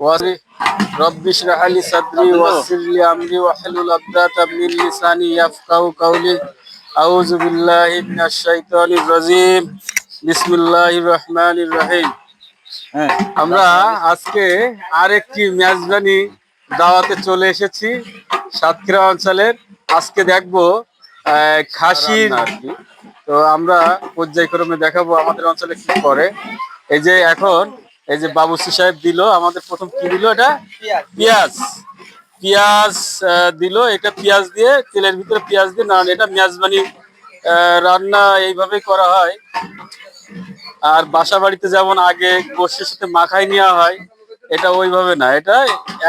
وصلي رب اشرح لي صدري ويسر لي امري واحلل عقدة من لساني يفقهوا قولي اعوذ بالله من الشيطان الرجيم بسم الله الرحمن الرحيم হ্যাঁ আমরা আজকে আরেকটি মেজবানি দাওয়াতে চলে এসেছি সাতক্ষীরা অঞ্চলের আজকে দেখবো আহ, খাসির তো আমরা পর্যায়ক্রমে দেখাবো আমাদের অঞ্চলে কি করে এই যে এখন এই যে বাবুসি সাহেব দিল আমাদের প্রথম কি দিল এটা? পেঁয়াজ। পেঁয়াজ। আহ, দিল এটা পেঁয়াজ দিয়ে তেলের ভিতরে পেঁয়াজ দিয়ে না এটা মেজবানি আহ, রান্না এইভাবেই করা হয়। আর বাসা বাড়িতে যেমন আগে গোষ্ঠীর সাথে মাখাই নেওয়া হয় এটা ওইভাবে না। এটা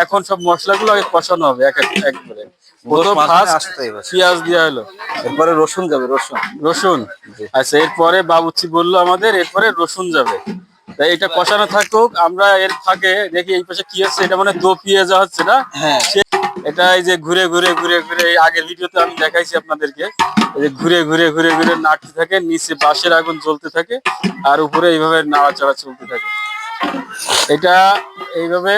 এখন সব মশলাগুলো আগে কষানো হবে এক এক একবারে প্রথম আসতে এবার। পেঁয়াজ দেওয়া হলো। এরপরে রসুন যাবে রসুন। রসুন? আচ্ছা এরপরে বাবুচি বলল আমাদের এরপরে রসুন যাবে। তাই এটা কষানো থাকুক আমরা এর ফাঁকে দেখি এই পাশে কি হচ্ছে এটা মানে দো পেঁয়াজা হচ্ছে না? হ্যাঁ। এটা এই যে ঘুরে ঘুরে ঘুরে ঘুরে আগের ভিডিওতে আমি দেখাইছি আপনাদেরকে। যে ঘুরে ঘুরে ঘুরে ঘুরে নাড়তে থাকে নিচে বাঁশের আগুন জ্বলতে থাকে আর উপরে এইভাবে নাড়াচাড়া চলতে থাকে। এটা এইভাবে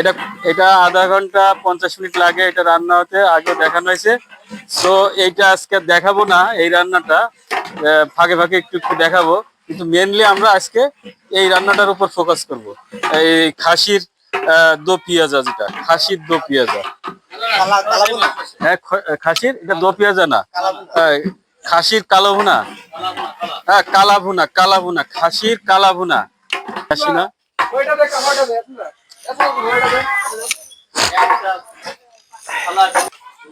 এটা এটা আধা ঘণ্টা পঞ্চাশ মিনিট লাগে এটা রান্না হতে আগে দেখানো হয়েছে। তো এইটা আজকে দেখাবো না এই রান্নাটা ফাঁকে ফাঁকে একটু একটু দেখাবো। কিন্তু মেনলি আমরা আজকে এই রান্নাটার উপর ফোকাস করব। এই খাসির দো পেঁয়াজা যেটা, খাসির দো পেঁয়াজা। হ্যাঁ খাসির? এটা দো পেঁয়াজা না। খাসির কালো ভুনা। হ্যাঁ কালা ভুনা কালা ভুনা, খাসির কালা ভুনা। খাসি না?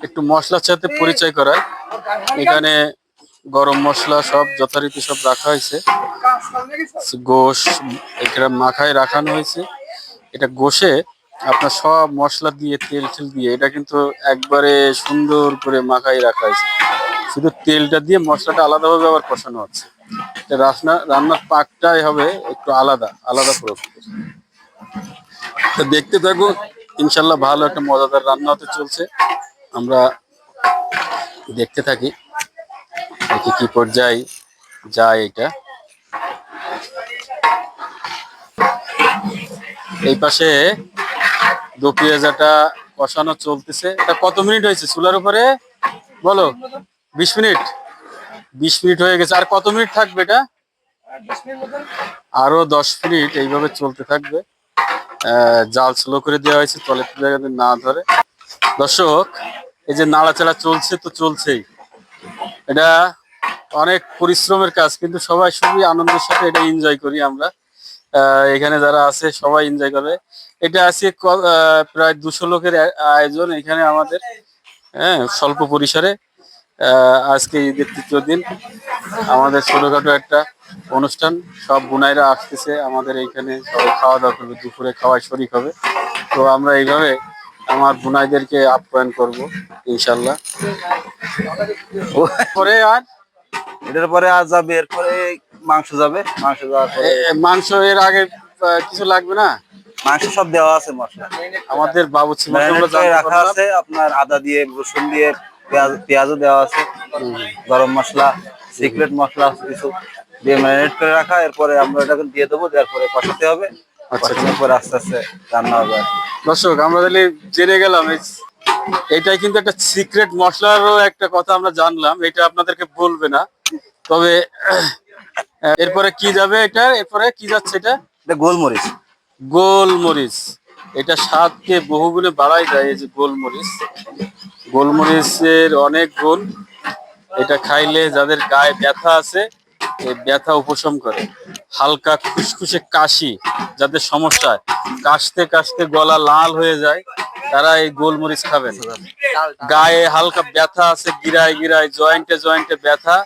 একটু মশলার সাথে পরিচয় করায় এখানে গরম মশলা সব, যথারীতি সব রাখা হয়েছে। গোশ এটা মাখায় রাখানো হয়েছে। এটা গোশে আপনার সব মশলা দিয়ে, তেল টেল দিয়ে এটা কিন্তু একবারে সুন্দর করে মাখায় রাখা হয়েছে। শুধু তেলটা দিয়ে মশলাটা আলাদাভাবে আবার কষানো হচ্ছে। রান্না, রান্নার পাকটাই হবে একটু আলাদা আলাদা প্রকৃতির তো দেখতে থাকো, ইনশাল্লাহ ভালো একটা মজাদার রান্না হতে চলছে। আমরা দেখতে থাকি, দেখি কি পর্যায়ে যায় এটা। এই পাশে দো পেঁয়াজাটা কষানো চলতেছে, এটা কত মিনিট হয়েছে চুলার উপরে? বলো, বিশ মিনিট? বিশ মিনিট হয়ে গেছে, আর কত মিনিট থাকবে এটা? আরও দশ মিনিট এইভাবে চলতে থাকবে। জাল স্লো করে দেওয়া হয়েছে, তুলে না ধরে। দর্শক, এই যে নাড়াচাড়া চলছে তো চলছেই। এটা অনেক পরিশ্রমের কাজ কিন্তু সবাই খুবই আনন্দের সাথে এটা এনজয় করি আমরা। এখানে যারা আছে সবাই এনজয় করে। এটা আছে প্রায় দুশো লোকের আয়োজন এখানে আমাদের হ্যাঁ স্বল্প পরিসরে। আজকে ঈদের তৃতীয় দিন। আমাদের ছোটখাটো একটা অনুষ্ঠান সব বুনাইরা আসতেছে আমাদের এইখানে সবাই খাওয়া দাওয়া করবে দুপুরে খাওয়ায় শরিক হবে। তো আমরা এইভাবে আমার বুনাইদেরকে আপ্যায়ন করব ইনশাল্লাহ। পরে আর এটার পরে আর যাবে এরপরে মাংস যাবে মাংস যাওয়ার পরে মাংস এর আগে কিছু লাগবে না? মাংস সব দেওয়া আছে মশলা। আমাদের বাবুচি রাখা আছে আপনার আদা দিয়ে রসুন দিয়ে পেঁয়াজ পেঁয়াজও দেওয়া আছে। গরম মশলা সিক্রেট মশলা কিছু। দিয়ে ম্যারিনেট করে রাখা এরপরে আমরা এটাকে দিয়ে দেবো দেওয়ার পরে কষাতে হবে। আচ্ছা। কষানোর পরে আস্তে আস্তে রান্না হবে দর্শক আমরা তাহলে জেনে গেলাম এটাই কিন্তু একটা সিক্রেট মশলারও একটা কথা আমরা জানলাম এটা আপনাদেরকে বলবে না। তবে এরপরে কি যাবে এটা? এরপরে কি যাচ্ছে এটা? গোলমরিচ। গোলমরিচ। এটা স্বাদকে বহুগুণে বাড়াই দেয় এই যে গোলমরিচ। গোলমরিচের অনেক গুণ। এটা খাইলে যাদের গায়ে ব্যথা আছে এই ব্যথা উপশম করে। হালকা খুসখুসে কাশি যাদের সমস্যা কাশতে কাশতে গলা লাল হয়ে যায়। তারা এই গোলমরিচ খাবেন। গায়ে হালকা ব্যথা আছে গিরায় গিরায় জয়েন্টে জয়েন্টে ব্যথা।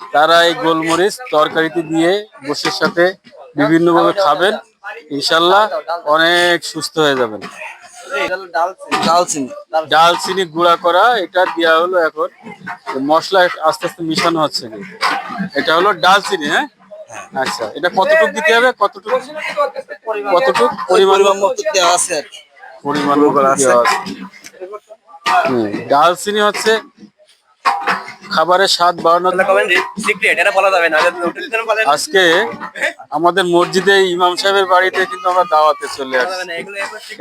তারা এই গোলমরিচ তরকারিতে দিয়ে বসের সাথে বিভিন্ন ভাবে খাবেন। ইনশাল্লাহ অনেক সুস্থ হয়ে যাবেন। ডালচিনি। ডালচিনি গুঁড়া করা এটা দেওয়া হলো এখন মশলা আস্তে আস্তে মিশানো হচ্ছে। এটা হলো ডালচিনি হ্যাঁ? আচ্ছা এটা কতটুকু দিতে হবে? কতটুকু? কতটুকু পরিমাণ? পরিমাণ মতো দেওয়া আছে আর কি। পরিমাণ আছে। ডালচিনি হচ্ছে খাবারের স্বাদ বাড়ানোর আজকে আমাদের মসজিদে ইমাম সাহেবের বাড়িতে কিন্তু আমরা দাওয়াতে চলে আসছি।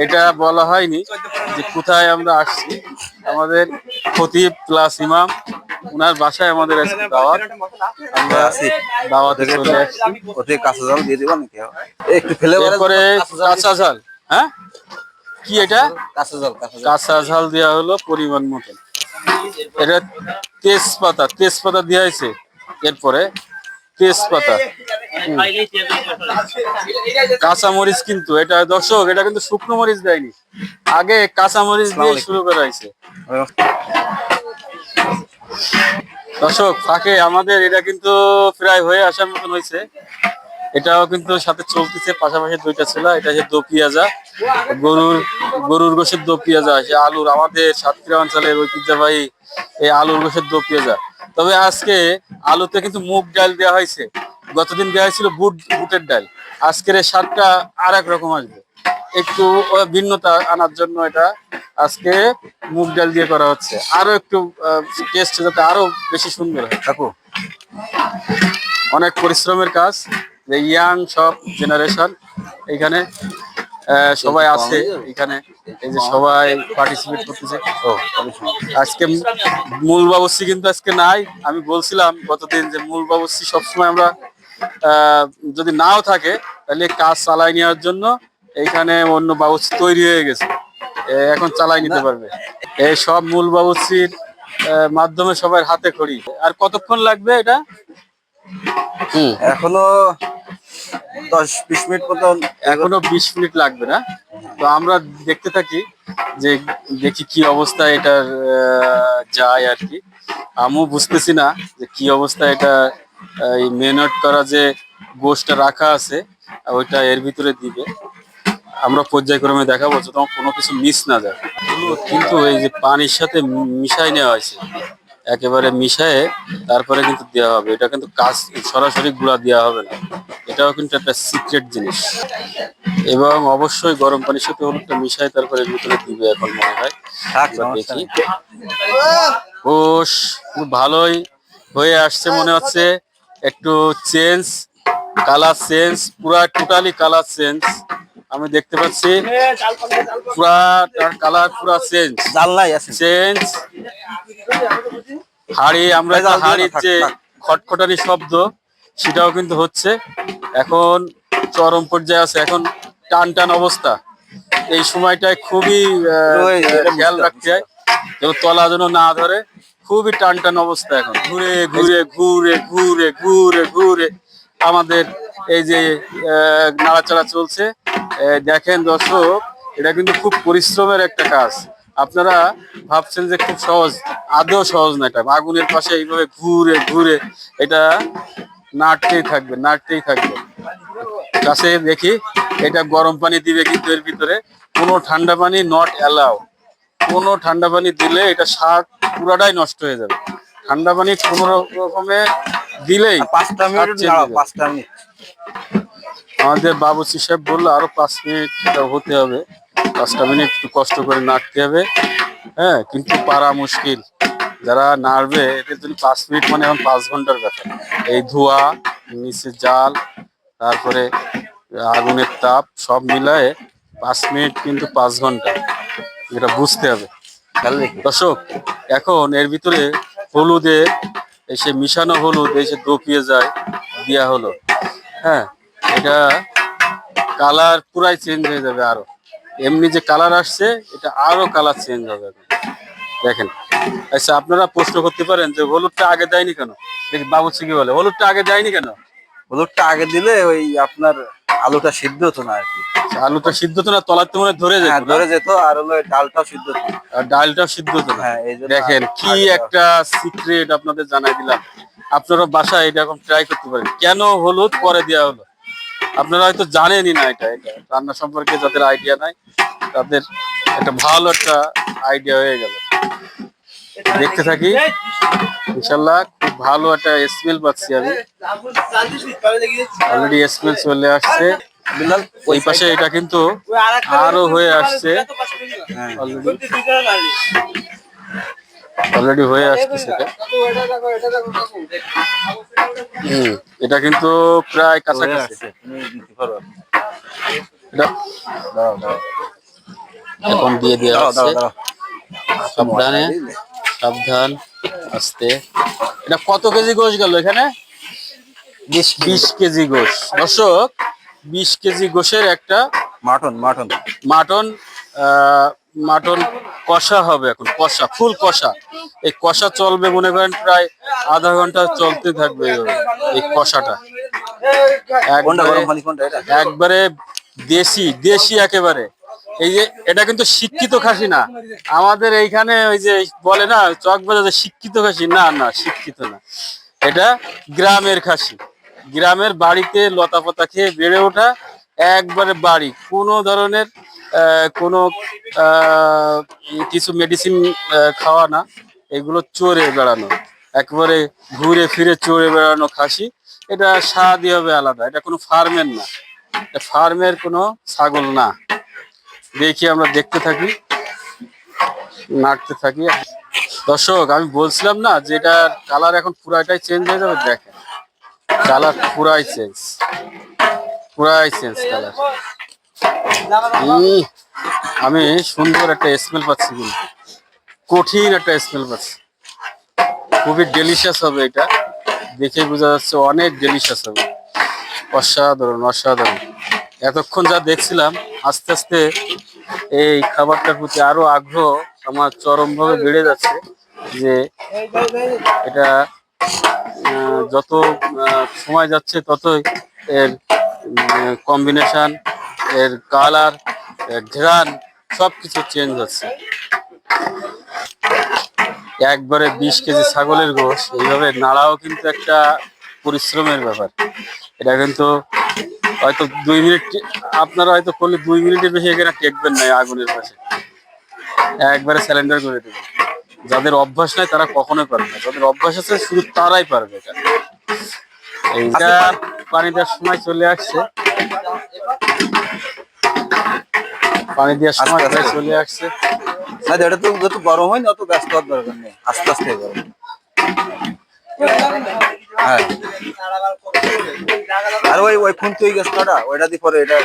এটা বলা হয়নি যে কোথায় আমরা আসছি। আমাদের খতিব প্লাস ইমাম ওনার বাসায় আমাদের আজকে দাওয়াত। আমরা আছি। দাওয়াতে চলে আসছি। ওতে কাঁচা জল দিয়ে দিবা নাকি? একটু ফেলে কাঁচা ঝাল হ্যাঁ? কি এটা? কাঁচা জল কাঁচা ঝাল দেওয়া হলো পরিমাণ মতন এটা তেজপাতা তেজপাতা দেওয়া হয়েছে। এরপরে তেজপাতা। কাঁচা মরিচ কিন্তু এটা দর্শক এটা কিন্তু শুকনো মরিচ দেয়নি। আগে কাঁচা মরিচ দিয়ে শুরু করা হয়েছে। দর্শক ফাঁকে আমাদের এটা কিন্তু প্রায় হয়ে আসার মতন হয়েছে। এটাও কিন্তু সাথে চলতেছে, পাশাপাশি দুইটা ছিল, এটা হচ্ছে দো পিয়াজা। গরুর গরুর গোশের দো পিয়াজা আছে আলুর, আমাদের সাতক্ষীরা অঞ্চলের ঐতিহ্যবাহী এই আলুর গোশের দো পিয়াজা। তবে আজকে আলুতে কিন্তু মুগ ডাল দেওয়া হয়েছে। গতদিন দেওয়া হয়েছিল বুট, বুটের ডাল। আজকের এই স্বাদটা আর এক রকম আসবে। একটু ভিন্নতা আনার জন্য এটা আজকে মুগ ডাল দিয়ে করা হচ্ছে। আরও একটু টেস্ট যাতে আরও বেশি সুন্দর হয়। কাকু, অনেক পরিশ্রমের কাজ। যে ইয়াং সব জেনারেশন এখানে সবাই আছে, এখানে, এই যে সবাই পার্টিসিপেট করতেছে। আজকে মূল বাবুসি কিন্তু আজকে নাই, আমি বলছিলাম গতদিন যে মূল বাবুসি সবসময় আমরা যদি নাও থাকে, তাহলে কাজ চালাই নেওয়ার জন্য এইখানে অন্য বাবুসি তৈরি হয়ে গেছে। এখন চালাই নিতে পারবে। এই সব মূল বাবুসির মাধ্যমে সবার হাতে খড়ি। আর কতক্ষণ লাগবে এটা? এখনও দশ বিশ মিনিট মতন এখনও বিশ মিনিট লাগবে না। তো আমরা দেখতে থাকি যে দেখি কি অবস্থা এটার যায় আর কি। আমিও বুঝতেছি না যে কি অবস্থা এটা এই মেনট করা যে গোষ্ঠটা রাখা আছে, ওইটা এর ভিতরে দিবে। আমরা পর্যায়ক্রমে দেখাবো যাতে আমার কোনো কিছু মিস না যায়। কিন্তু এই যে পানির সাথে মিশাই নেওয়া হয়েছে একেবারে মিশায়ে তারপরে কিন্তু দেওয়া হবে। এটা কিন্তু কাজ সরাসরি গুঁড়া দেওয়া হবে না। এটাও কিন্তু একটা সিক্রেট জিনিস। এবং অবশ্যই গরম পানির সাথে হলুদটা মিশাই তারপরে ভিতরে দিবে এখন মনে হয়। দেখি। কোষ খুব ভালোই হয়ে আসছে মনে হচ্ছে। একটু চেঞ্জ কালার চেঞ্জ পুরা টোটালি কালার চেঞ্জ। আমি দেখতে পাচ্ছি পুরা কালার পুরা চেঞ্জ জাল নাই আছে। চেঞ্জ হাড়ি আমরা হাড়ির যে থাক। খটখটানি শব্দ সেটাও কিন্তু হচ্ছে। এখন চরম পর্যায়ে আছে এখন টান টান অবস্থা। এই সময়টায় খুবই খেয়াল রাখতে হয়। যেন তলা যেন না ধরে খুবই টান টান অবস্থা এখন। ঘুরে ঘুরে ঘুরে ঘুরে ঘুরে ঘুরে আমাদের এই যে আহ, নাড়াচাড়া চলছে দেখেন দর্শক এটা কিন্তু খুব পরিশ্রমের একটা কাজ। আপনারা ভাবছেন যে খুব সহজ আদৌ সহজ না এটা। আগুনের পাশে এইভাবে ঘুরে ঘুরে এটা নাড়তেই থাকবে নাড়তেই থাকবে। কাছে দেখি এটা গরম পানি দিবে কিন্তু এর ভিতরে। কোনো ঠান্ডা পানি নট অ্যালাউ কোনো ঠান্ডা পানি দিলে এটা শাক পুরাটাই নষ্ট হয়ে যাবে। ঠান্ডা পানি কোনো রকমে দিলেই পাঁচটা মিনিট। পাঁচটা মিনিট। আমাদের বাবুচি সাহেব বলল, আরও পাঁচ মিনিট হতে হবে। পাঁচটা মিনিট একটু কষ্ট করে নাড়তে হবে। হ্যাঁ কিন্তু পারা মুশকিল। যারা নাড়বে, এদের জন্য পাঁচ মিনিট মানে এখন পাঁচ ঘণ্টার ব্যাপার। এই ধোয়া, নিচে জাল, তারপরে আগুনের তাপ, সব মিলায়ে পাঁচ মিনিট কিন্তু পাঁচ ঘণ্টা। এটা বুঝতে হবে। দর্শক, এখন এর ভিতরে হলুদের এসে মিশানো হলুদ এসে দপিয়ে যায় দেওয়া হলো। হ্যাঁ এটা কালার পুরাই চেঞ্জ হয়ে যাবে আরও। এমনি যে কালার আসছে এটা আরও কালার চেঞ্জ হবে দেখেন। আচ্ছা আপনারা প্রশ্ন করতে পারেন যে হলুদটা আগে দেয়নি কেন? দেখি বাবুচি কি বলে হলুদটা আগে দেয়নি কেন? হলুদটা আগে দিলে ওই আপনার আলুটা সিদ্ধ হতো না আর কি। আলুটা সিদ্ধ তো না তলার তো মনে হয় ধরে হ্যাঁ যেত ধরে যেত আর হলো ডালটাও সিদ্ধ হতো। আর ডালটাও সিদ্ধ হতো না? হ্যাঁ দেখেন কি একটা সিক্রেট আপনাদের জানাই দিলাম। আপনারা বাসায় এরকম ট্রাই করতে পারেন। কেন হলুদ পরে দেওয়া হলো? আপনারা হয়তো জানেনই না এটা এটা রান্না সম্পর্কে যাদের আইডিয়া নাই তাদের একটা ভালো একটা আইডিয়া হয়ে গেল। দেখতে থাকি। ইনশাল্লাহ খুব ভালো একটা স্মেল পাচ্ছি আমি। অলরেডি স্মেল চলে আসছে। ওই পাশে এটা কিন্তু আরও হয়ে আসছে। অলরেডি অলরেডি হয়ে আসছে সেটা। হুম, এটা কিন্তু প্রায় কাছাকাছি। এখন দিয়ে দেওয়া। সাবধানে সাবধান আস্তে। এটা কত কেজি গোশ গেল এখানে? বিশ কেজি গোশ। দর্শক বিশ কেজি গোশের একটা মাটন মাটন। মাটন আহ, মাটন কষা হবে এখন কষা ফুল কষা। এই কষা চলবে মনে করেন প্রায় আধা ঘণ্টা চলতে থাকবে এই কষাটা। একবারে দেশি দেশি একেবারে। এই যে এটা কিন্তু শিক্ষিত খাসি না। আমাদের এইখানে ওই যে বলে না চক বাজারে শিক্ষিত খাসি না না শিক্ষিত না। এটা গ্রামের খাসি। গ্রামের বাড়িতে লতা পাতা খেয়ে বেড়ে ওঠা একবারে বাড়ি। কোনো ধরনের কোনো কিছু মেডিসিন খাওয়া না। এগুলো চড়ে বেড়ানো। একবারে ঘুরে ফিরে চড়ে বেড়ানো খাসি। এটা স্বাদই হবে আলাদা। এটা কোনো ফার্মের না। এটা ফার্মের কোনো ছাগল না। দেখি আমরা দেখতে থাকি, নাড়তে থাকি। দর্শক, আমি বলছিলাম না যে এটা কালার এখন পুরাটাই চেঞ্জ হয়ে যাবে? দেখেন কালার পুরাই চেঞ্জ পুরাই চেঞ্জ কালার আমি সুন্দর একটা স্মেল পাচ্ছি কিন্তু। কঠিন একটা স্মেল পাচ্ছি। খুবই ডেলিশিয়াস হবে এটা। দেখে বোঝা যাচ্ছে অনেক ডেলিশিয়াস হবে। অসাধারণ অসাধারণ। এতক্ষণ যা দেখছিলাম, আস্তে আস্তে এই খাবারটার প্রতি আরও আগ্রহ আমার চরমভাবে বেড়ে যাচ্ছে যে এটা যত সময় যাচ্ছে ততই এর কম্বিনেশন এর কালারের ঘ্রাণ সব কিছু চেঞ্জ হচ্ছে। একবারে বিশ কেজি ছাগলের গোশ, এইভাবে নাড়াও কিন্তু একটা পরিশ্রমের ব্যাপার। এটা কিন্তু হয়তো দুই মিনিট আপনারা হয়তো করলে দুই মিনিটের বেশি এখানে টেকবেন না আগুনের পাশে। একবারে স্যালেন্ডার করে দেবেন। যাদের অভ্যাস নাই তারা কখনোই পারবে না। যাদের অভ্যাস আছে শুধু তারাই পারবে এটা। এইটা পানি দেওয়ার সময় চলে আসছে। পানি দেওয়ার সময়। প্রায় চলে আসছে। না এটা তো যত গরম হয় না অত ব্যস্ত হওয়ার দরকার নেই। আস্তে আস্তে গরম। হ্যাঁ। আর ওই ওই খুন তুই গেছ না ওইটা দিয়ে পরে এটা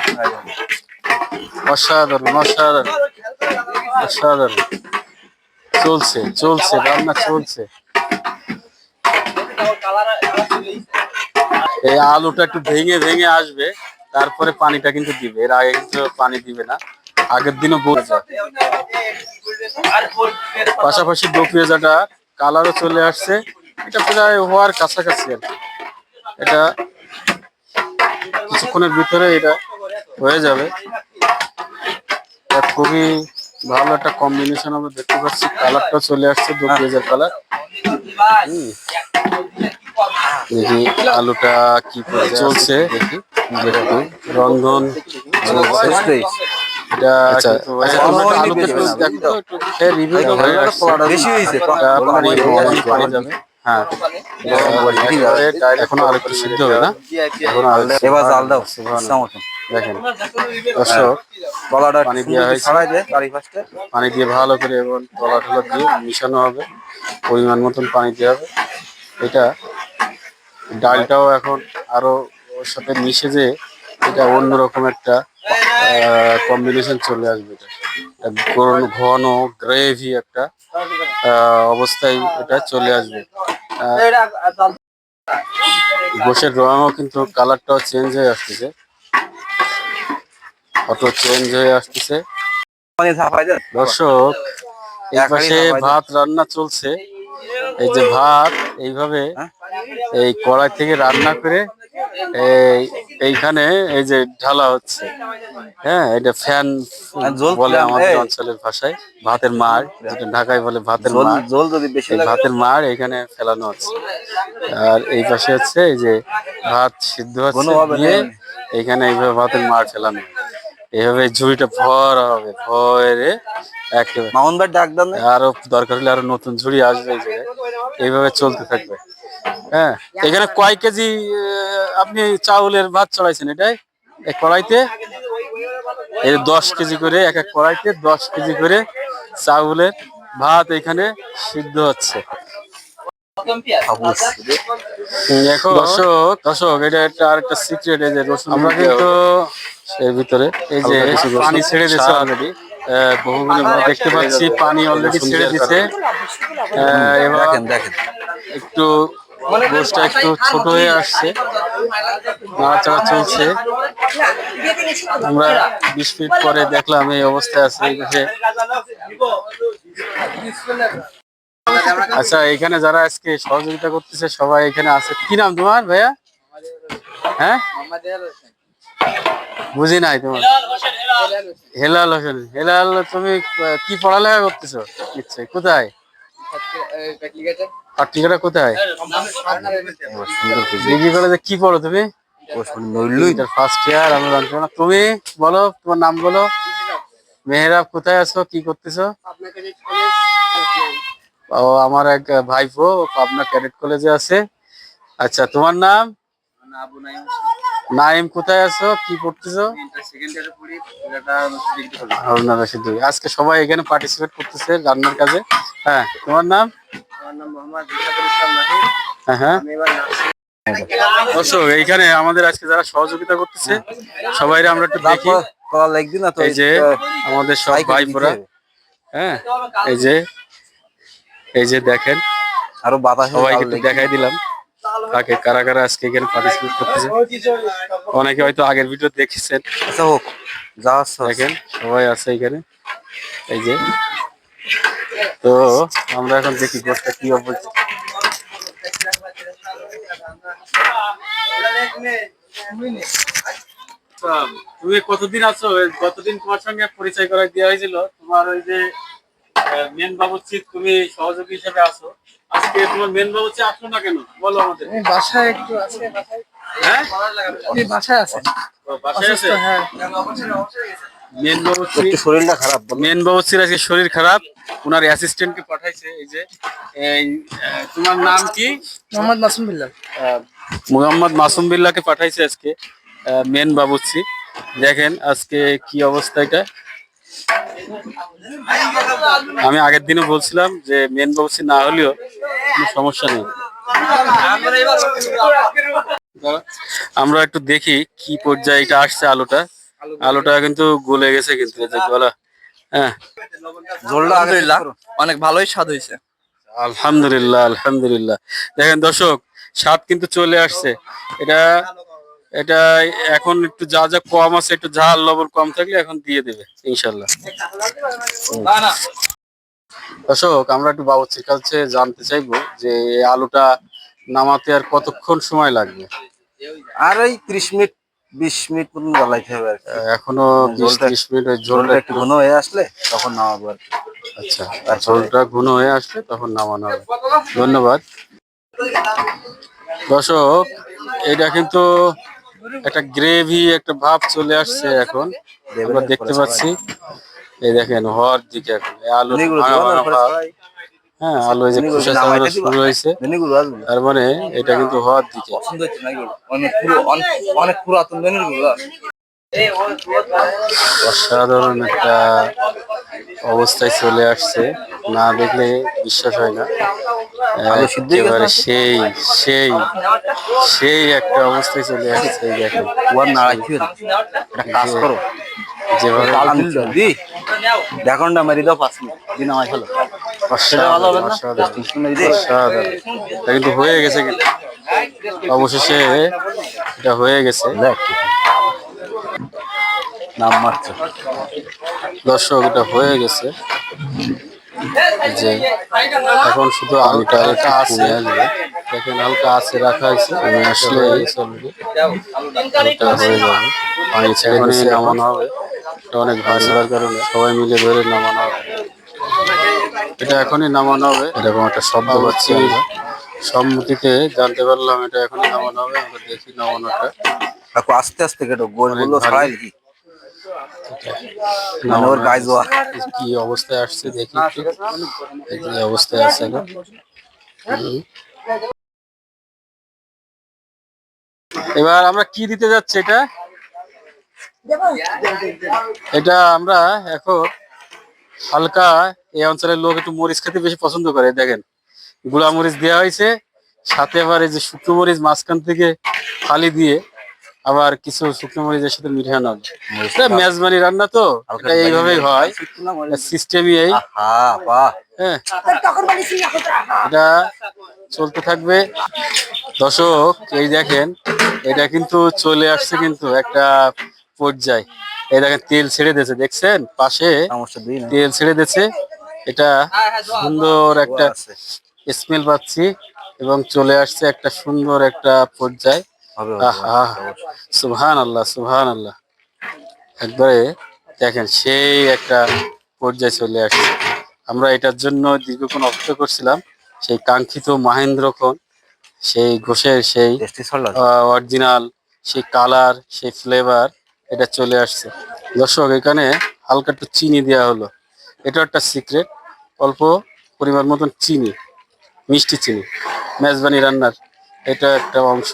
অসাধারণ। অসাধারণ। চলছে চলছে রান্না চলছে। এই আলুটা একটু ভেঙে ভেঙে আসবে, তারপরে পানিটা কিন্তু দিবে। এর আগে কিন্তু পানি দিবে না। আগের দিনও বলে যায়। পাশাপাশি দো কালারও চলে আসছে। এটা প্রায় হওয়ার কাছাকাছি আর এটা কিছুক্ষণের ভিতরে এটা হয়ে যাবে। খুবই ভালো একটা কম্বিনেশন আমরা দেখতে পাচ্ছি কালারটা চলে আসছে দু পেঁয়াজের কালার দেখি আলুটা কি করে চলছে? দেখি রন্ধন চলছে। আচ্ছা, আচ্ছা, হয়ে এখনও আলু একটু সিদ্ধ হবে না? এখনও এবার জাল দাও। দেখেন। দর্শক গলাটা পানি ফার্স্টে দিয়ে ভালো করে এবং তলা টলা দিয়ে মিশানো হবে। পরিমাণ মতন পানি দেওয়া হবে। এটা ডালটাও এখন আরও ওর সাথে মিশে যে এটা অন্যরকম একটা কম্বিনেশন চলে আসবে ঘন গ্রেভি একটা অবস্থায় এটা চলে আসবে। গোশের রঙও কিন্তু কালারটাও চেঞ্জ হয়ে আসতেছে। অত চেঞ্জ হয়ে আসতেছে। দর্শক এক পাশে ভাত রান্না চলছে। এই যে ভাত, এইভাবে হ্যাঁ? এই কড়াই থেকে রান্না করে এই এইখানে এই যে ঢালা হচ্ছে। হ্যাঁ এটা ফ্যান বলে আমাদের অঞ্চলের ভাষায়। ভাতের মার যেটা ঢাকায় বলে ভাতের জল মার জল যদি বেশি ভাতের মার এখানে ফেলানো হচ্ছে। আর এই পাশে হচ্ছে এই যে ভাত সিদ্ধ হচ্ছে। এখানে এইভাবে ভাতের মার ফেলানো। এইভাবে ঝুড়িটা ভরা হবে ভরে একেবারে। মামুন ডাক দেন আরও দরকার হলে আরও নতুন ঝুড়ি আসবে এই এইভাবে চলতে থাকবে। হ্যাঁ এখানে কয় কেজি আপনি চাউলের ভাত চড়াইছেন এটাই? এক কড়াইতে? এই দশ কেজি করে এক এক কড়াইতে দশ কেজি করে চাউলের ভাত এখানে সিদ্ধ হচ্ছে। হাবুস এখন দর্শক দর্শক এটা একটা আরেকটা সিক্রেট এই যে রসুন আমরা কিন্তু এর ভিতরে এই যে পানি ছেড়ে অলরেডি দেখতে পাচ্ছি পানি অলরেডি ছেড়ে এবার দেখেন দেখেন। একটু গোষ্ঠটা একটু ছোট হয়ে আসছে। নাড়াচাড়া চলছে। আমরা বিশ মিনিট পরে দেখলাম এই অবস্থায় আছে এই। আচ্ছা এখানে যারা আজকে সহযোগিতা করতেছে সবাই এখানে আছে। কি নাম তোমার ভাইয়া? হ্যাঁ? বুঝি নাই তোমার। হেলাল হোসেন। হেলাল তুমি কি পড়ালেখা করতেছো? নিশ্চয় কোথায়? পাট্টিকাটা কোথায়? ডিগ্রি কলেজে কি পড়ো তুমি? নইলুই ফার্স্ট ইয়ার আমি জানতো না। তুমি বলো তোমার নাম বলো। মেহরাব কোথায় আছো? কি করতেছো? ও আমার এক ভাইপো পাবনা ক্যাডেট কলেজে আছে। আচ্ছা তোমার নাম? নাইম কোথায় আছো? কি পড়তেছো? হারুনা রশিদ আজকে সবাই এখানে পার্টিসিপেট করতেছে রান্নার কাজে। হ্যাঁ তোমার নাম? হ্যাঁ হ্যাঁ। দর্শক এইখানে আমাদের আজকে যারা সহযোগিতা করতেছে সবাই আমরা একটু দেখি। এই যে আমাদের সব সাইকেল ভাইপোরা হ্যাঁ এই যে এই যে দেখেন। আরও বাতাস সবাইকে দেখাই দিলাম। কাকে কারা কারা আজকে এখানে পার্টিসিপেট করতেছে? অনেকে হয়তো আগের ভিডিও দেখেছেন। আচ্ছা হোক যা দেখেন সবাই আছে এখানে। এই যে। তো আমরা এখন দেখি গোষ্ঠটা কি অবস্থা। তুমি কতদিন আছো? কতদিন তোমার সঙ্গে পরিচয় করে দেওয়া হয়েছিল। তোমার ওই যে মেন বাবুচি তুমি সহযোগী হিসেবে আছো। আজকে তোমার মেন আসলো না কেন? বলো আমাদের। আমি বাসায় একটু আছে বাসায় হ্যাঁ? বাসায় আছেন। বাসায় আছে? হ্যাঁ। মেন শরীরটা খারাপ মেন আজকে শরীর খারাপ। ওনার অ্যাসিস্ট্যান্টকে পাঠাইছে এই যে তোমার নাম কি? মোহাম্মদ মাসুম বিল্লাল। আহ, মুহাম্মদ মাসুম বিল্লাহকে পাঠাইছে আজকে। মেন বাবুচি দেখেন আজকে কি অবস্থা এটা। আমি আগের দিনও বলছিলাম যে মেন বাবুচি না হলেও কোনো সমস্যা নেই। আমরা একটু দেখি কি পর্যায়ে এটা আসছে আলোটা। আলোটা কিন্তু গলে গেছে কিন্তু গলা। হ্যাঁ। ঝোলটা আলহামদুলিল্লাহ। অনেক ভালোই স্বাদ হয়েছে। আলহামদুলিল্লাহ আলহামদুলিল্লাহ। দেখেন দর্শক স্বাদ কিন্তু চলে আসছে। এটা এটা এখন একটু যা যা কম আছে একটু ঝাল লবণ কম থাকলে এখন দিয়ে দেবে ইনশাল্লাহ। দর্শক আমরা একটু বাবুচির কাছে জানতে চাইব যে আলুটা নামাতে আর কতক্ষণ সময় লাগবে? আর ওই ত্রিশ মিনিট বিশ মিনিট মতন জ্বালাইতে হবে। আহ, এখনও বিশ ত্রিশ মিনিট ওই ঝোলটা ঝোলটা একটু ঘন হয়ে আসলে তখন নামাবো আর আচ্ছা আর ঝোলটা ঘন হয়ে আসলে তখন নামানো হবে। ধন্যবাদ। দর্শক এটা কিন্তু একটা গ্রেভি একটা ভাব চলে আসছে এখন। আমরা দেখতে পাচ্ছি। এই দেখেন হওয়ার দিকে এখন। আলু। হ্যাঁ আলু যে খোসা শুরু হয়েছে। তার মানে এটা কিন্তু হওয়ার দিকে। অনেক পুরো অনেক অনেক পুরাতন অসাধারণ একটা অবস্থায় চলে আসছে। না দেখলে বিশ্বাস হয় না। একেবারে সেই সেই সেই একটা অবস্থায় চলে আসছে কাজ করো। যেভাবে দাও পাঁচ মিনিট। দিন কিন্তু হয়ে গেছে কিন্তু। অবশেষে এটা হয়ে গেছে। দেখ। নাম মারছো দর্শক এটা হয়ে গেছে। যে এখন শুধু আলুটা হালকা আছে দেখেন হালকা আছে রাখা হয়েছে আমি আসলে চলবে আলুটা হয়ে যাবে। পানি ছেড়ে দিচ্ছে নামানো হবে। এটা অনেক ভারী হওয়ার কারণে। সবাই মিলে ধরে নামানো হবে। এটা এখনই নামানো হবে। এরকম একটা শব্দ পাচ্ছি সম্মতিতে জানতে পারলাম এটা এখনই নামানো হবে। আমরা দেখি নামানোটা। আস্তে আস্তে কেটো গোলগুলো। ছড়াই কি মানে ওর গায়ে জোয়া কি অবস্থায় আসছে দেখি। অবস্থায় আছে এখন। এবার আমরা কি দিতে যাচ্ছি এটা? এটা আমরা এখন হালকা এই অঞ্চলের লোক একটু মরিচ খেতে বেশি পছন্দ করে দেখেন। গুঁড়া মরিচ দেওয়া হয়েছে সাথে আবার এই যে শুকনো মরিচ মাঝখান থেকে ফালি দিয়ে আবার কিছু শুকনো মরিচের সাথে মিঠানো হবে এটা মেজবানি রান্না তো এটা এইভাবেই হয়। সিস্টেমই এই। হ্যাঁ। এটা চলতে থাকবে। দর্শক এই দেখেন এটা কিন্তু চলে আসছে কিন্তু একটা পর্যায়। এই দেখেন তেল ছেড়ে দিয়েছে দেখছেন? পাশে সমস্যা তেল ছেড়ে দিয়েছে। এটা সুন্দর একটা স্মেল পাচ্ছি এবং চলে আসছে একটা সুন্দর একটা পর্যায়। আল্লাহ আল্লাহ একবারে দেখেন সেই একটা পর্যায়ে চলে আসছে। আমরা এটার জন্য দীর্ঘক্ষণ অপেক্ষা করছিলাম। সেই কাঙ্ক্ষিত মাহেন্দ্রক্ষণ সেই ঘোষের সেই অরিজিনাল সেই কালার সেই ফ্লেভার এটা চলে আসছে। দর্শক এখানে হালকা একটু চিনি দেওয়া হলো। এটা একটা সিক্রেট অল্প পরিমাণ মতন চিনি মিষ্টি চিনি মেজবানি রান্নার। এটা একটা অংশ।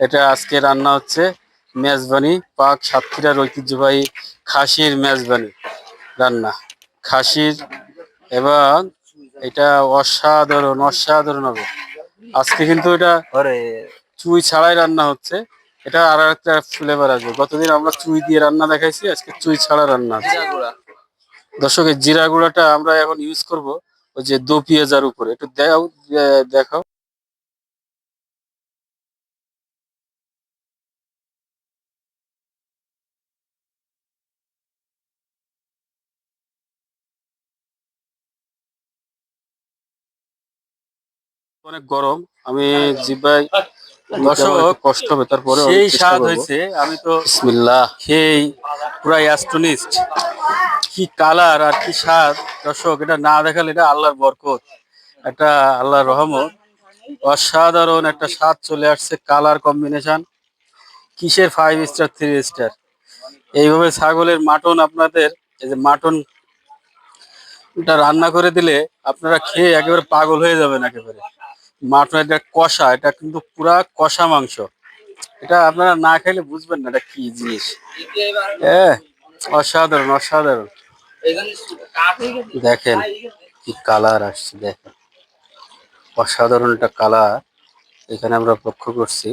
এটা আজকে রান্না হচ্ছে মেজবানি পাক সাতক্ষীরার ঐতিহ্যবাহী খাসির মেজবানি রান্না। খাসির এবং এটা অসাধারণ অসাধারণ হবে। আজকে কিন্তু এটা চুই ছাড়াই রান্না হচ্ছে। এটা আর একটা ফ্লেভার আসবে। গতদিন আমরা চুই দিয়ে রান্না দেখাইছি আজকে চুই ছাড়া রান্না আছে দর্শক জিরা গুঁড়াটা আমরা এখন ইউজ করব ওই যে দো পেঁয়াজার উপরে। একটু দেখাও। অনেক গরম। আমি জিব্বাই দর্শক কষ্ট হবে তারপরে সেই স্বাদ হয়েছে আমি তো বিসমিল্লাহ। সেই পুরা অ্যাস্টনিস্ট কি কালার আর কি স্বাদ? দর্শক এটা না দেখালে এটা আল্লাহর বরকত একটা আল্লাহর রহমত। অসাধারণ একটা স্বাদ চলে আসছে কালার কম্বিনেশন কিসের ফাইভ স্টার থ্রি স্টার এইভাবে ছাগলের মাটন আপনাদের এই যে মাটন এটা রান্না করে দিলে আপনারা খেয়ে একেবারে পাগল হয়ে যাবেন একেবারে। মাটন, এটা কষা, এটা কিন্তু পুরা কষা মাংস। এটা আপনারা না খেলে বুঝবেন না এটা কি জিনিস। হ্যাঁ অসাধারণ অসাধারণ। দেখেন কি কালার আসছে, দেখেন। অসাধারণ একটা কালার এখানে আমরা লক্ষ্য করছি।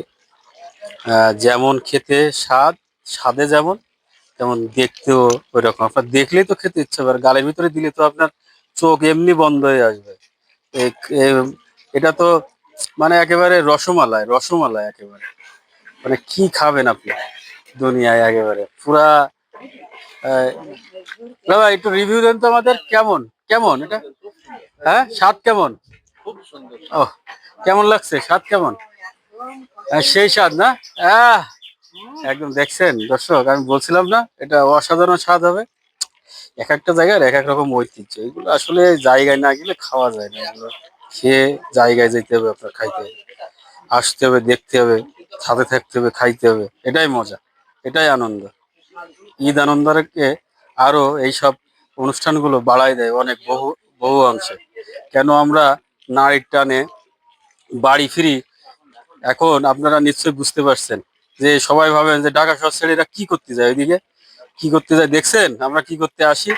যেমন খেতে স্বাদ, স্বাদে যেমন, তেমন দেখতেও ওই রকম আপনার দেখলেই তো খেতে ইচ্ছে হবে গালের ভিতরে দিলে তো আপনার চোখ এমনি বন্ধ হয়ে আসবে। এটা তো মানে একেবারে রসমালাই রসমালাই একেবারে। মানে কি খাবেন আপনি দুনিয়ায় একেবারে? পুরা দাদা একটু রিভিউ দেন তো আমাদের, কেমন? কেমন এটা? হ্যাঁ? স্বাদ কেমন? ও কেমন লাগছে? স্বাদ কেমন? সেই স্বাদ না? একদম দেখছেন দর্শক, আমি বলছিলাম না, এটা অসাধারণ স্বাদ হবে। এক একটা জায়গার এক এক রকম ঐতিহ্য। এগুলো আসলে জায়গায় না গেলে খাওয়া যায় না। খেয়ে জায়গায় যেতে হবে আপনার খাইতে আসতে হবে, দেখতে হবে, সাথে থাকতে হবে, খাইতে হবে। এটাই মজা, এটাই আনন্দ। ঈদ আনন্দকে আরও এইসব অনুষ্ঠানগুলো বাড়াই দেয় অনেক বহু বহু অংশে। কেন আমরা নারীর টানে বাড়ি ফিরি, এখন আপনারা নিশ্চয়ই বুঝতে পারছেন যে সবাই ভাবেন যে ঢাকা শহর ছেড়ে এরা কি করতে যায় ওইদিকে? কি করতে যায়? দেখছেন? আমরা কি করতে আসি?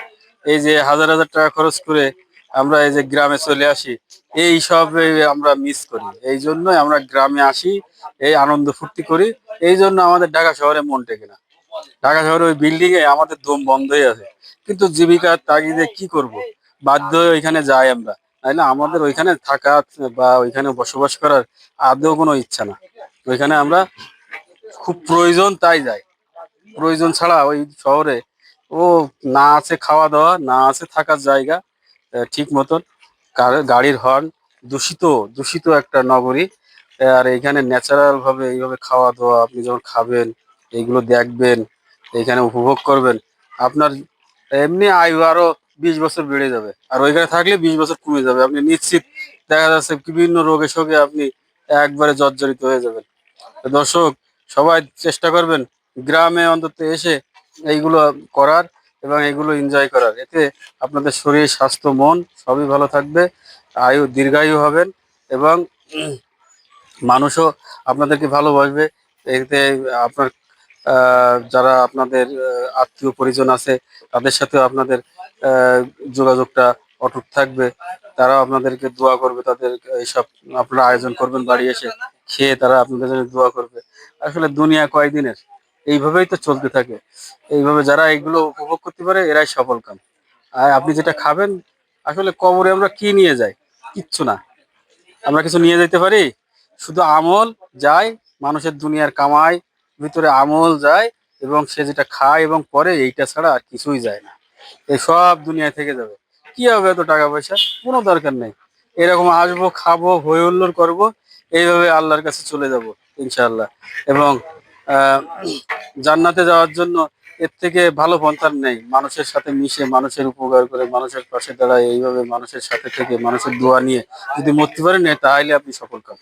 এই যে হাজার হাজার টাকা খরচ করে আমরা এই যে গ্রামে চলে আসি, এই সব আমরা মিস করি। এই জন্যই আমরা গ্রামে আসি, এই আনন্দ ফুর্তি করি। এই জন্য আমাদের ঢাকা শহরে মন টেকে না। ঢাকা শহরে ওই বিল্ডিং এ আমাদের দম বন্ধই আছে। কিন্তু জীবিকার তাগিদে কি করব? বাধ্য হয়ে ওইখানে যাই আমরা। তাইলে আমাদের ওইখানে থাকা বা ওইখানে বসবাস করার আদৌ কোনো ইচ্ছা না। ওইখানে আমরা খুব প্রয়োজন তাই যাই। প্রয়োজন ছাড়া ওই শহরে ও না আছে খাওয়া দাওয়া, না আছে থাকার জায়গা। ঠিক মতন। গাড়ির হর্ন দূষিত দূষিত একটা নগরী। আর এখানে ন্যাচারাল ভাবে এইভাবে খাওয়া দাওয়া, আপনি যখন খাবেন এইগুলো দেখবেন এইখানে উপভোগ করবেন, আপনার এমনি আয়ু আরও বিশ বছর বেড়ে যাবে। আর ওইখানে থাকলে বিশ বছর কমে যাবে। আপনি নিশ্চিত দেখা যাচ্ছে বিভিন্ন রোগে শোকে আপনি একবারে জর্জরিত হয়ে যাবেন। দর্শক, সবাই চেষ্টা করবেন, গ্রামে অন্তত এসে এইগুলো করার। এবং এগুলো এনজয় করার। এতে আপনাদের শরীর, স্বাস্থ্য, মন সবই ভালো থাকবে, আয়ু দীর্ঘায়ু হবেন এবং মানুষও আপনাদেরকে ভালোবাসবে। এতে আপনার যারা আপনাদের আত্মীয় পরিজন আছে, তাদের সাথেও আপনাদের যোগাযোগটা অটুট থাকবে। তারাও আপনাদেরকে দোয়া করবে, তাদের, এইসব আপনারা আয়োজন করবেন বাড়ি এসে, খেয়ে তারা আপনাদের জন্য দোয়া করবে। আসলে দুনিয়া কয়দিনের? এইভাবেই তো চলতে থাকে। এইভাবে যারা এগুলো উপভোগ করতে পারে, এরাই সফল কাম। আর আপনি যেটা খাবেন, আসলে কবরে আমরা কি নিয়ে যাই? কিচ্ছু না। আমরা কিছু নিয়ে যেতে পারি? শুধু আমল যায়, মানুষের দুনিয়ার কামাই, ভিতরে আমল যায়, এবং সে যেটা খায় এবং পরে এইটা ছাড়া আর কিছুই যায় না। এই সব দুনিয়া থেকে যাবে। কি হবে এত টাকা পয়সা কোনো দরকার নেই। এরকম আসব, খাব, হই হুল্লোড় করব, এইভাবে আল্লাহর কাছে চলে যাব, ইনশাআল্লাহ। এবং জান্নাতে যাওয়ার জন্য এর থেকে ভালো পন্থার নেই। মানুষের সাথে মিশে মানুষের উপকার করে মানুষের পাশে দাঁড়ায় এইভাবে মানুষের সাথে থেকে মানুষের দোয়া নিয়ে যদি মরতে পারেন তাহলে আপনি সফল কাম।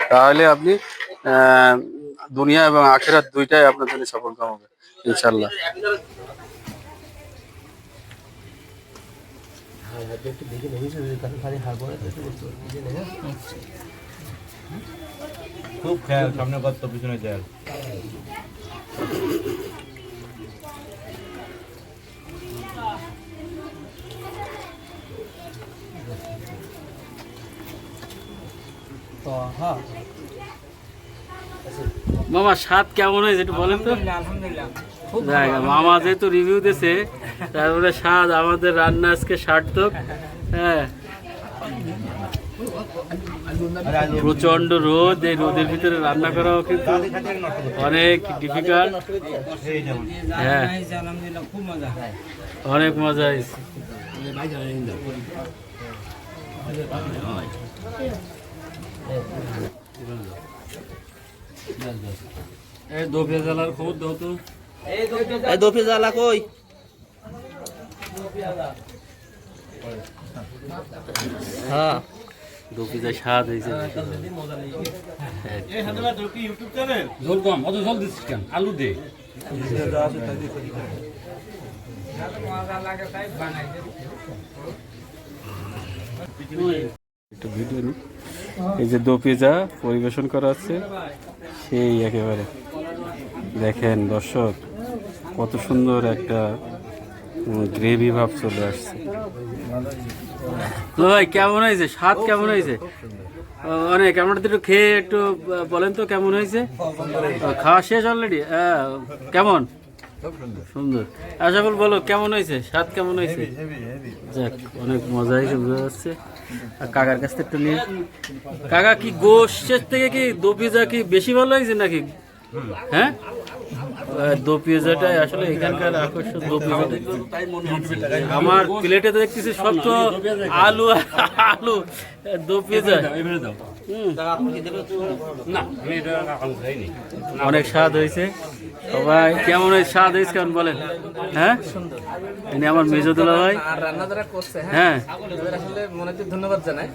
তাহলে আপনি আহ, দুনিয়া এবং আখেরাত দুইটাই আপনার জন্য সফল কাম হবে ইনশাল্লাহ খুব খেয়াল সামনে কত পিছনে খেয়াল মামা স্বাদ কেমন হয়েছে একটু বলেন তো? মামা যেহেতু রিভিউ দিছে তারপরে স্বাদ আমাদের রান্না আজকে সার্থক। হ্যাঁ। প্রচণ্ড রোদ এই রোদের ভিতরে রান্না করাও কিন্তু অনেক ডিফিকাল্ট হ্যাঁ। অনেক মজা হয়েছে। এই জ্বালার খবর দাও তো। এই দফে জ্বালা কই? হ্যাঁ। যা স্বাদ হয়েছে। ঝোল কম অত ঝোল দিচ্ছিস কেন? আলু দে। একটু ভিডিও নি এই যে দো পিজা পরিবেশন করা হচ্ছে সেই একেবারে। দেখেন দর্শক কত সুন্দর একটা গ্রেভি ভাব চলে আসছে। ভাই কেমন হয়েছে? স্বাদ কেমন হয়েছে? অনেক তো একটু খেয়ে একটু বলেন তো কেমন হয়েছে? খাওয়া শেষ অলরেডি হ্যাঁ কেমন? সুন্দর। আশাফুল বলো কেমন হয়েছে? স্বাদ কেমন হয়েছে? যাক অনেক মজা হয়েছে বোঝা যাচ্ছে। আর কাকার কাছ থেকে একটু নিয়ে কাকা কি গোষ্ঠের থেকে কি দো পিজা কি বেশি ভালো হয়েছে নাকি? হ্যাঁ? আহ, দো পিজাটাই আসলে এখানকার আকর্ষণ দো পিজাটা আমার প্লেটে দেখতেছি সব তো আলু আলু দো পিজা অনেক স্বাদ হয়েছে। সবাই কেমন হয়েছে? স্বাদ হয়েছে কেমন বলেন? হ্যাঁ? ইনি আমার মেজদুল্লাহ ভাই। রান্না যারা করছে হ্যাঁ? হ্যাঁ। আসলে মনে হচ্ছে ধন্যবাদ জানাই।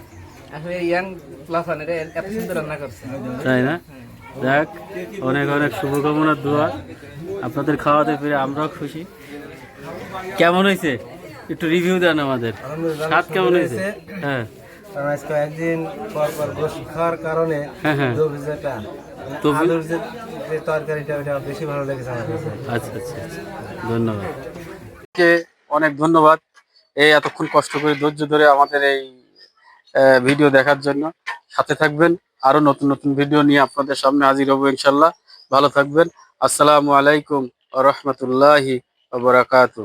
আসলে ইয়াং প্লাফান এটা এত সুন্দর রান্না করছে। তাই না? যাক অনেক অনেক শুভকামনার দোয়া। আপনাদের খাওয়াতে পেরে আমরাও খুশি। কেমন হয়েছে? একটু রিভিউ দেন আমাদের। স্বাদ কেমন হয়েছে? হ্যাঁ। কারণ আজকে একদিন পর পর খাওয়ার কারণে হ্যাঁ হ্যাঁ। আলুর যে তরকারিটা ওটা বেশি ভালো লেগেছে আমার কাছে। আচ্ছা আচ্ছা আচ্ছা। ধন্যবাদ। কে অনেক ধন্যবাদ এই এতক্ষণ কষ্ট করে ধৈর্য ধরে আমাদের এই ভিডিও দেখার জন্য। সাথে থাকবেন। আরও নতুন নতুন ভিডিও নিয়ে আপনাদের সামনে হাজির হব ইনশাল্লাহ। ভালো থাকবেন। আসসালামু আলাইকুম রহমতুল্লাহি বারাকাতু